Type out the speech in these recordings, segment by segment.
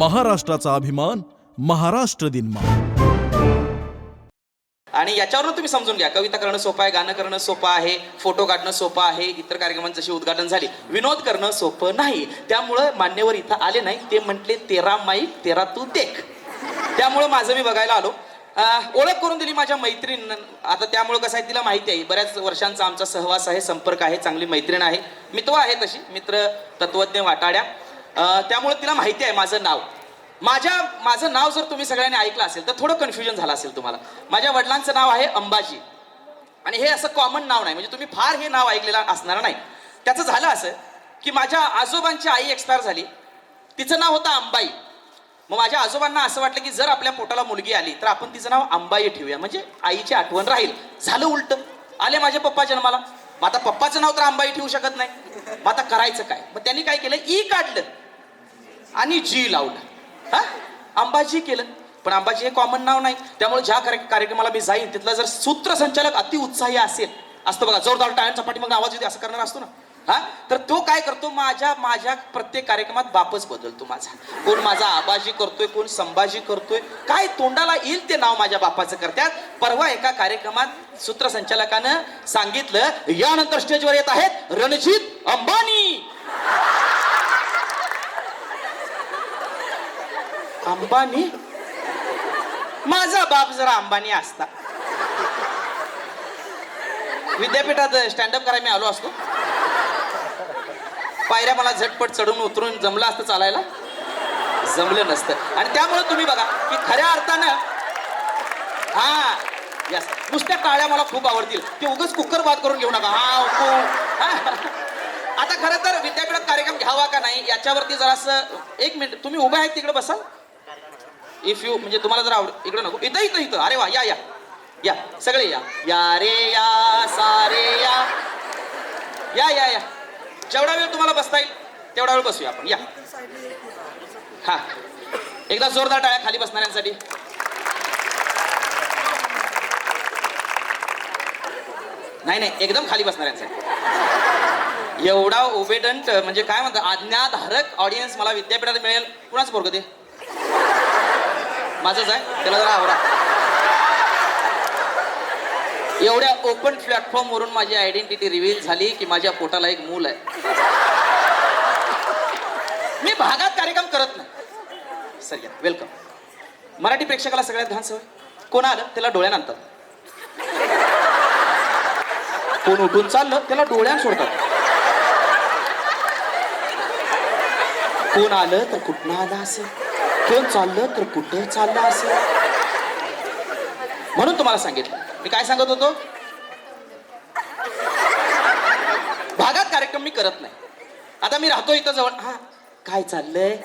महाराष्ट्राचा अभिमान महाराष्ट्र दिन आणि याच्यावरून तुम्ही समजून घ्या. कविता करणं सोपं आहे गाणं करणं सोपं आहे फोटो काढणं सोपं आहे इतर कार्यक्रमांची जशी उद्घाटन झाली. विनोद करणं सोपं नाही. त्यामुळं मान्यवर इथं आले नाही. ते म्हटले तेरा माईक तेरा तू देख. त्यामुळं माझं मी बघायला आलो. ओळख करून दिली माझ्या मैत्रीण. आता त्यामुळं कसं आहे तिला माहिती आहे. बऱ्याच वर्षांचा आमचा सहवास आहे संपर्क आहे चांगली मैत्रीण आहे. मित्र आहे तशी. मित्र तत्वज्ञ वाटाड्या. त्यामुळं तिला माहिती आहे माझं नाव. माझ्या माझं नाव जर तुम्ही सगळ्यांनी ऐकलं असेल तर थोडं कन्फ्युजन झालं असेल तुम्हाला. माझ्या वडिलांचं नाव आहे अंबाजी. आणि हे असं कॉमन नाव नाही. म्हणजे तुम्ही फार हे नाव ऐकलेलं असणार नाही. त्याचं झालं असं की माझ्या आजोबांची आई एक्सपायर झाली. तिचं नाव होतं अंबाई. मग माझ्या आजोबांना असं वाटलं की जर आपल्या पोटाला मुलगी आली तर आपण तिचं नाव अंबाई ठेवूया. म्हणजे आईची आठवण राहील. झालं उलट. आले माझ्या पप्पा जन्माला. मग आता पप्पाचं नाव तर अंबाई ठेवू शकत नाही. मग आता करायचं काय? मग त्यांनी काय केलं? ई काढलं. आणि जी लावलं. हा? अंबाजी केलं. पण अंबाजी हे कॉमन नाव नाही. त्यामुळे ज्या कार्यक्रमाला मी जाईन तिथला जर सूत्रसंचालक अति उत्साही असेल असतं बघा जोरदार टाळ्यांचा पाठीमाग आवाज येते असं करणार असतो ना? हा? तर तो काय करतो? माझ्या माझ्या प्रत्येक कार्यक्रमात बापच बदलतो माझा. कोण माझा आबाजी करतोय कोण संभाजी करतोय काय तोंडाला येईल ते नाव माझ्या बापाचं करतात परवा एका कार्यक्रमात सूत्रसंचालकानं सांगितलं यानंतर स्टेजवर येत आहेत रणजित अंबानी. अंबानी? माझा बाप जरा अंबानी असता. विद्यापीठात स्टँडअप करायला मी आलो असतो. पायऱ्या मला झटपट चढून उतरून जमलं असतं चालायला. जमलं नसतं. आणि त्यामुळे तुम्ही बघा की खऱ्या अर्थानं हा यस नुसत्या काळ्या मला खूप आवडतील. ते उगच कुकर बाद करून घेऊ नका. हा हा. आता खरं तर विद्यापीठात कार्यक्रम घ्यावा का नाही याच्यावरती जरासं एक मिनिट तुम्ही उभे आहेत तिकडे बसाल इफ यू म्हणजे तुम्हाला जर आवड इकडं नको. इथं इथं इथं. अरे वा या या. या सगळे या. या रे या सारे या. या या या. जेवढा वेळ तुम्हाला बसता येईल तेवढा वेळ बसूया आपण. या. हा. एकदा जोरदार टाळ्या खाली बसणाऱ्यांसाठी. नाही नाही एकदम खाली बसणाऱ्यांसाठी. एवढा ओबेडंट म्हणजे काय म्हणतात आज्ञाधारक ऑडियन्स मला विद्यापीठात मिळेल. कुणाच पोरग ते? माझंच आहे. त्याला जरा आवडा एवढ्या ओपन प्लॅटफॉर्म वरून माझी आयडेंटिटी रिव्हील झाली की माझ्या पोटाला एक मूल आहे. मी भागात कार्यक्रम करत नाही. सर या वेलकम मराठी प्रेक्षकाला सगळ्यात घाण सवय. कोण आलं? त्याला डोळ्यानंतर कोण उठून चाललं? त्याला डोळ्यान सोडतात. कोण आलं? तर कुठनं आलं असं? कोण चाललं तर कुठं चाललं असेल? म्हणून तुम्हाला सांगितलं. मी काय सांगत होतो? भागात कार्यक्रम मी करत नाही. आता मी राहतो इथं जवळ. हा काय चाललंय?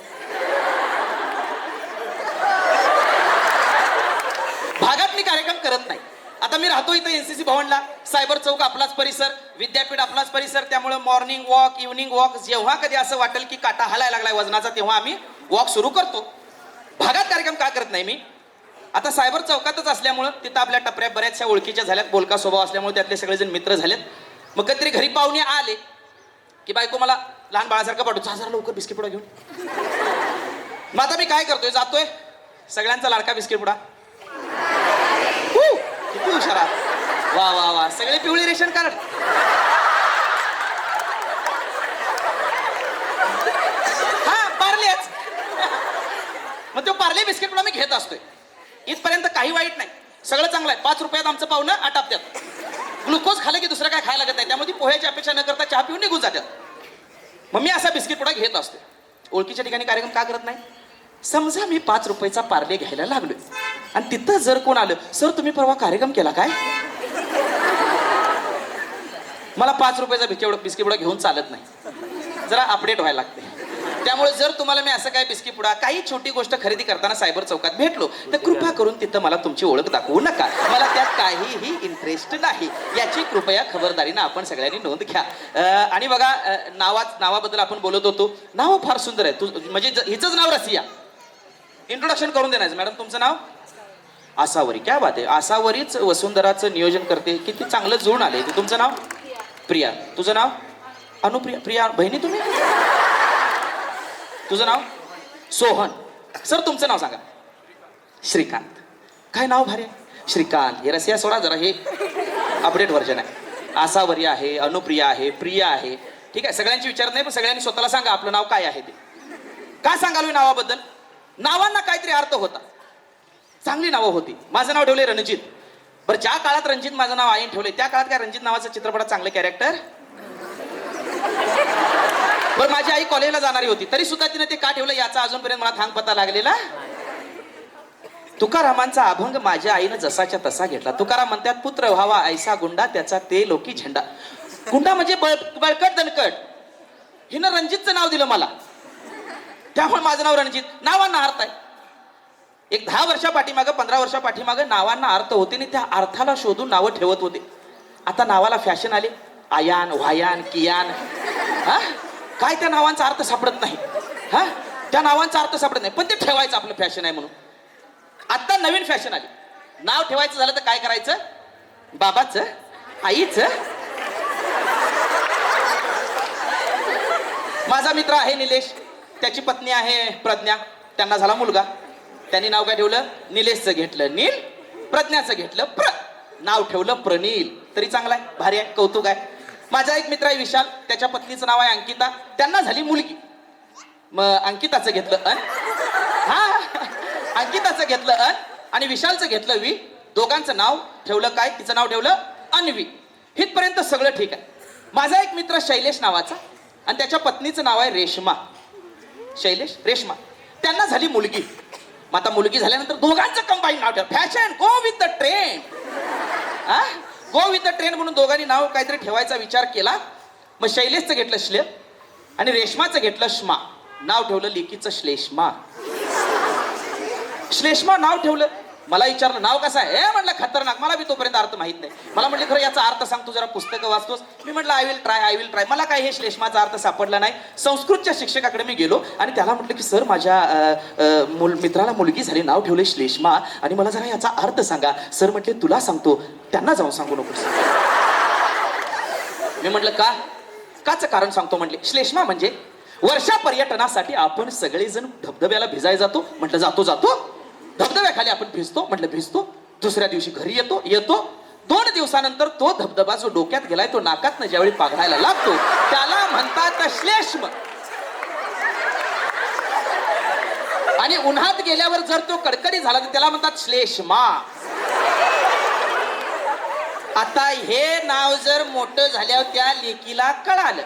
भागात मी कार्यक्रम करत नाही. आता मी राहतो इथं एनसीसी भवनला. सायबर चौक आपलाच परिसर विद्यापीठ आपलाच परिसर. त्यामुळे मॉर्निंग वॉक इव्हनिंग वॉक जेव्हा कधी असं वाटेल की काटा हलायला लागलाय वजनाचा तेव्हा आम्ही वॉक सुरू करतो. भागात कार्यक्रम का करत नाही मी? आता सायबर चौकातच असल्यामुळं तिथं आपल्या टपऱ्या बऱ्याचशा ओळखीच्या झाल्यात बोलका स्वभाव असल्यामुळे त्यातले सगळेजण मित्र झालेत. मग कधीतरी घरी पाहुणे आले की बायको मला लहान बाळासारखं पाठवतो जा जरा लवकर बिस्किट पुडा घेऊन. मग आता मी काय करतोय? जातोय. सगळ्यांचा लाडका बिस्किट पुडा. किती हुशार वा वा वा. सगळे पिवळे रेशन कार्ड हा पार्लेच मग तो पार्ले बिस्किट पुडा घेत असतोय. इथपर्यंत काही वाईट नाही. सगळं चांगलं आहे. पाच रुपयात आमचं पाहुणं आटापत्यात ग्लुकोज खाल्लं की दुसरं काय खायला लागत नाही. त्यामुळे ती पोह्याची अपेक्षा न करता चहा पिऊन निघून जातात मग मी असा बिस्किट पुढा घेत असतो ओळखीच्या ठिकाणी कार्यक्रम का करत नाही? समजा मी पाच रुपयाचा पार्ले घ्यायला लागलोय. आणि तिथं जर कोण आलं सर तुम्ही परवा कार्यक्रम केला काय? मला पाच रुपयाचा भिकेवडं बिस्किट घेऊन चालत नाही. जरा अपडेट व्हायला लागते. त्यामुळे जर तुम्हाला मी असं काय बिस्की पुडा काही छोटी गोष्ट खरेदी करताना सायबर चौकात भेटलो तर कृपया करून तिथं मला तुमची ओळख दाखवू नका. मला त्यात काहीही इंटरेस्ट नाही. याची कृपया खबरदारीनं आपण सगळ्यांनी नोंद घ्या. आणि बघा नावा नावाबद्दल आपण बोलत होतो. नाव फार सुंदर आहे. तू म्हणजे हिचंच नाव रसिया. इंट्रोडक्शन करून देण्याचं मॅडम तुमचं नाव? आसावरी. क्या बात आहे. आसावरीच वसुंधराचं नियोजन करते. किती चांगलं जुळून आले तुमचं नाव? प्रिया. तुझं नाव? अनुप्रिया प्रिया बहिणी तुम्ही? तुझं नाव? सोहन. सर तुमचं नाव सांगा. श्रीकांत. काय नाव भारी? श्रीकांत. हे रसिया सोडा जरा हे अपडेट व्हर्जन आहे. आसावरी आहे अनुप्रिया आहे प्रिया आहे. ठीक आहे सगळ्यांची विचारत नाही पण सगळ्यांनी स्वतःला सांगा आपलं नाव काय आहे ते. काय सांगाल मी नावाबद्दल? नावांना काहीतरी अर्थ होता. चांगली नावं होती. माझं नाव ठेवले रणजित. बरं ज्या काळात रणजित माझं नाव आईन ठेवले त्या काळात काय रणजित नावाचं चित्रपटात चांगलं कॅरेक्टर बरं माझी आई कॉलेजला जाणारी होती. तरी सुद्धा तिने ते का ठेवलं? याचा अजूनपर्यंत मला थांग पत्ता लागलेला? तुकारामांचा अभंग माझ्या आईनं जसाच्या तसा घेतला. तुकाराम म्हणतात पुत्र व्हावा ऐसा गुंडा त्याचा ते लोकी झेंडा. गुंडा म्हणजे बळ बळकट दणकट. हिनं रणजितचं नाव दिलं मला. त्यामुळे माझं नाव रणजित. नावांना अर्थ आहे. एक दहा वर्षा पाठीमागं पंधरा वर्षा पाठीमागं नावांना अर्थ होते आणि त्या अर्थाला शोधून नावं ठेवत होते. आता नावाला फॅशन आले. आयान व्हायान कियान. हा? काय त्या नावांचा अर्थ सापडत नाही? हा? त्या नावांचा अर्थ सापडत नाही. पण ते ठेवायचं आपलं फॅशन आहे म्हणून. आत्ता नवीन फॅशन आली. नाव ठेवायचं झालं तर काय करायचं? बाबाचं आईचं. माझा मित्र आहे निलेश. त्याची पत्नी आहे प्रज्ञा. त्यांना झाला मुलगा. त्यांनी नाव काय ठेवलं? निलेशचं घेतलं. नील प्रज्ञाचं घेतलं प्र. नाव ठेवलं प्रनील. तरी चांगला आहे. भारी आहे. कौतुक आहे. माझा एक मित्र आहे विशाल त्याच्या पत्नीचं नाव आहे अंकिता त्यांना झाली मुलगी. मग अंकिताचं घेतलं अन? हा. अंकिताचं घेतलं अन? आणि विशालचं घेतलं वी. दोघांचं नाव ठेवलं काय? तिचं नाव ठेवलं अनवी. हितपर्यंत सगळं ठीक आहे. माझा एक मित्र शैलेश नावाचा आणि त्याच्या पत्नीचं नाव आहे रेश्मा. शैलेश रेश्मा. त्यांना झाली मुलगी. मग आता मुलगी झाल्यानंतर दोघांचं कंबाईन नाव ठेव. Fashion go with the trend go with the train म्हणून दोघांनी नाव काहीतरी ठेवायचा विचार केला. मग शैलेशचं घेतलं श्लेप आणि रेशमाचं घेतलं श्मा. नाव ठेवलं लिकीचं श्लेष्मा. श्लेष्मा नाव ठेवलं. मला विचारलं नाव कसं आहे? हे म्हणलं खतरनाक. मला बी तोपर्यंत अर्थ माहीत नाही. मला म्हटलं खरं याचा अर्थ सांग तू जरा पुस्तकं वाचतोस. मी म्हटलं I will try I will try मला काय हे श्लेष्माचा अर्थ सापडला नाही. संस्कृतच्या शिक्षकाकडे मी गेलो आणि त्याला म्हटलं की सर माझ्या मुल मित्राला मुलगी झाली नाव ठेवले श्लेष्मा आणि मला जरा याचा अर्थ सांगा. सर म्हटले तुला सांगतो त्यांना जाऊन सांगू नकोस. मी म्हटलं का? काच कारण सांगतो म्हटले. श्लेष्मा म्हणजे वर्षा पर्यटनासाठी आपण सगळेजण धबधब्याला भिजाय जातो. म्हटलं जातो जातो. धबधब्याखाली आपण भिजतो म्हटलं भिजतो दुसऱ्या दिवशी घरी येतो येतो. दोन दिवसानंतर तो धबधबा जो डोक्यात गेलाय तो नाकात ज्यावेळी पाघडायला लागतो त्याला म्हणतात श्लेष्म. आणि उन्हात गेल्यावर जर तो कडकडी झाला तर त्याला म्हणतात श्लेष्मा. आता हे नाव जर मोठं झाल्यावर त्या लेकीला कळालं.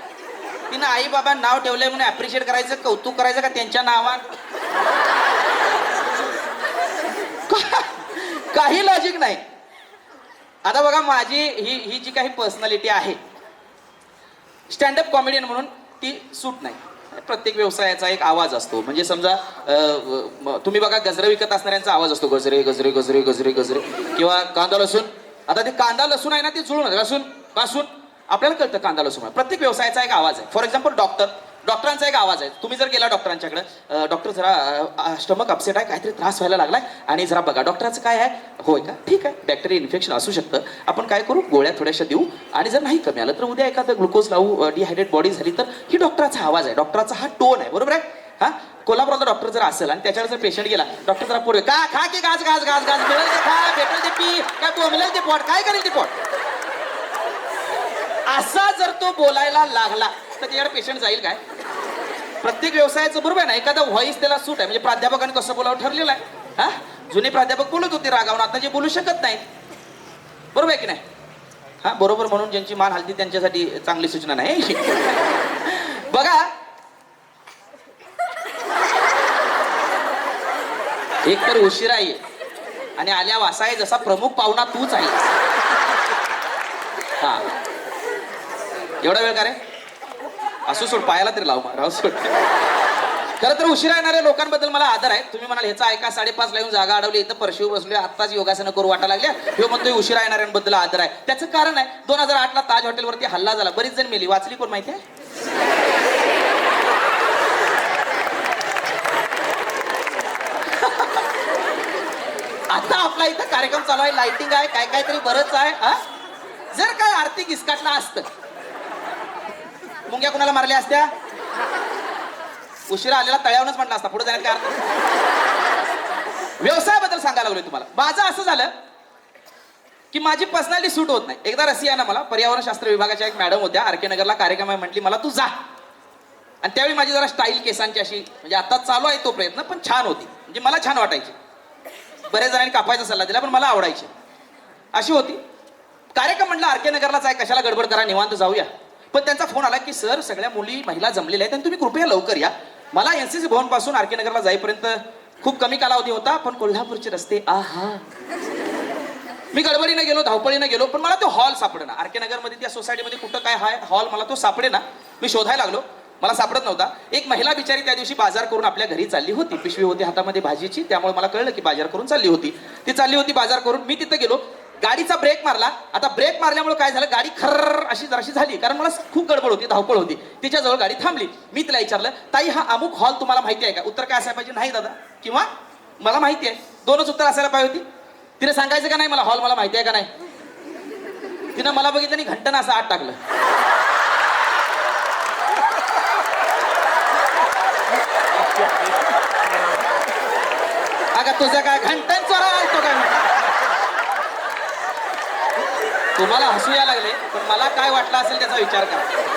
तिनं आई बाबा नाव ठेवलंय म्हणून अप्रिशिएट करायचं कौतुक करायचं का त्यांच्या नावात? काही लॉजिक नाही. आता बघा माझी ही ही जी काही पर्सनॅलिटी आहे स्टँडअप कॉमेडियन म्हणून ती सूट नाही. प्रत्येक व्यवसायाचा एक आवाज असतो. म्हणजे समजा तुम्ही बघा गजरे विकत असणाऱ्यांचा आवाज असतो. गजरे गजरे गजरे गजरे गजरे. किंवा कांदा लसूण. आता ते कांदा लसूण आहे ना ते जुळून लसूणपासून आपल्याला कळतं कांदा लसूण. आहे. प्रत्येक व्यवसायाचा एक आवाज आहे. फॉर एक्झाम्पल डॉक्टर डॉक्टरांचा एक आवाज आहे. तुम्ही जर गेला डॉक्टरांच्याकडे डॉक्टर जरा स्टमक अपसेट आहे काहीतरी त्रास व्हायला लागलाय आणि जरा बघा डॉक्टरांचं काय आहे? होय का? ठीक आहे. बॅक्टेरिया इन्फेक्शन असू शकतं. आपण काय करू? गोळ्या थोड्याशा देऊ. आणि जर नाही कमी आलं तर उद्या एखादं ग्लुकोज लावू डिहायड्रेट बॉडी झाली तर ही डॉक्टराचा आवाज आहे. डॉक्टराचा हा टोन आहे. बरोबर आहे? हा? कोल्हापुरातला डॉक्टर जर असेल आणि त्याच्यावर जर पेशंट गेला डॉक्टर जरा पूर्वी का खा की गाज गाज गाज गाज मिळेल ते खा भेटेल ते पी काय बोंबलेल ते पोट काय करेल ते पोट? असा जर तो बोलायला लागला तर त्याच्याकडे पेशंट जाईल काय? प्रत्येक व्यवसायाचं बरोबर आहे ना? एखादा व्हॉइस त्याला सूट आहे. म्हणजे प्राध्यापकाने कसं बोलावं ठरलेलं आहे. हा? जुने प्राध्यापक बोलत होते रागावून. आता जे बोलू शकत नाही बरोबर आहे की नाही? हा बरोबर म्हणून ज्यांची मान हलती त्यांच्यासाठी चांगली सूचना नाही. बघा. एक तर उशिरा ये. आणि आल्या वासाय जसा प्रमुख पाहुणा तूच आहे. हा. एवढा वेळ का रे? असू सोड पायाला तरी लाव राव सोड. खरं तर उशिरा येणाऱ्या लोकांबद्दल मला आदर आहे. तुम्ही म्हणाल ह्याचा ऐका साडेपाच ला येऊन जागा अडवली इथं परशिव बसले आत्ताच योगासनं करू वाटा लागल्या. ह्यो म्हणतोय उशिरा येणाऱ्यांबद्दल आदर आहे. त्याचं कारण आहे दोन हजार आठ ला ताज हॉटेलवरती हल्ला झाला. बरीच जण मेली. वाचली कोण माहिती आहे? आता आपला इथं कार्यक्रम चालू आहे. लाइटिंग आहे काय काय तरी बरंच आहे हा? जर काय आर्थिक इस्काटला असतं मुंग्या कुणाला मारल्या असत्या? उशिरा आलेला तळ्यावरच म्हटला असता. पुढे जाण्यात काय व्यवसायाबद्दल सांगायला लागलोय तुम्हाला. माझं असं झालं की माझी पर्सनॅलिटी सूट होत नाही. एकदा रसिया ना मला पर्यावरणशास्त्र विभागाच्या एक मॅडम होत्या. आर के नगरला कार्यक्रम आहे म्हटली मला तू जा. आणि त्यावेळी माझी जरा स्टाईल केसांची अशी म्हणजे आता चालू आहे तो प्रयत्न पण छान होती. म्हणजे मला छान वाटायची. बऱ्याच जणांनी कापायचा सल्ला दिला पण मला आवडायची. अशी होती. कार्यक्रम म्हटलं आर के नगरलाच आहे कशाला गडबड करा निवांत जाऊया. पण त्यांचा फोन आला की सर सगळ्या मुली महिला जमलेल्या आहेत आणि तुम्ही कृपया लवकर या. मला एनसीसी सी भवनपासून आर के नगरला जाईपर्यंत खूप कमी कालावधी होता पण कोल्हापूरचे रस्ते आहा. मी गडबडीने गेलो धावपळीने गेलो पण मला तो हॉल सापडेना. आर के नगरमध्ये त्या सोसायटीमध्ये कुठं काय हाय हॉल मला तो सापडेना. मी शोधायला लागलो. मला सापडत नव्हता. एक महिला बिचारी त्या दिवशी बाजार करून आपल्या घरी चालली होती. पिशवी होती हातामध्ये भाजीची त्यामुळे मला कळलं की बाजार करून चालली होती. ती चालली होती बाजार करून. मी तिथं गेलो. गाडीचा ब्रेक मारला. आता ब्रेक मारल्यामुळे काय झालं? गाडी खर्र अशी जराशी झाली. कारण मला खूप गडबड होती धावपळ होती. तिच्याजवळ गाडी थांबली. मी तिला विचारलं ताई हा अमुक हॉल तुम्हाला माहिती आहे का? उत्तर काय असायला पाहिजे? नाही दादा. किंवा मला माहिती आहे. दोनच उत्तर असायला पाहिजे होती. तिने सांगायचं का नाही मला? हॉल मला माहिती आहे का नाही? तिनं मला बघितलं आणि घंटन असं आत टाकलं. अगं तुझं काय? घंटन चोरा तो काय तुम्हाला हसू या लागले पण मला काय वाटलं असेल त्याचा विचार करा.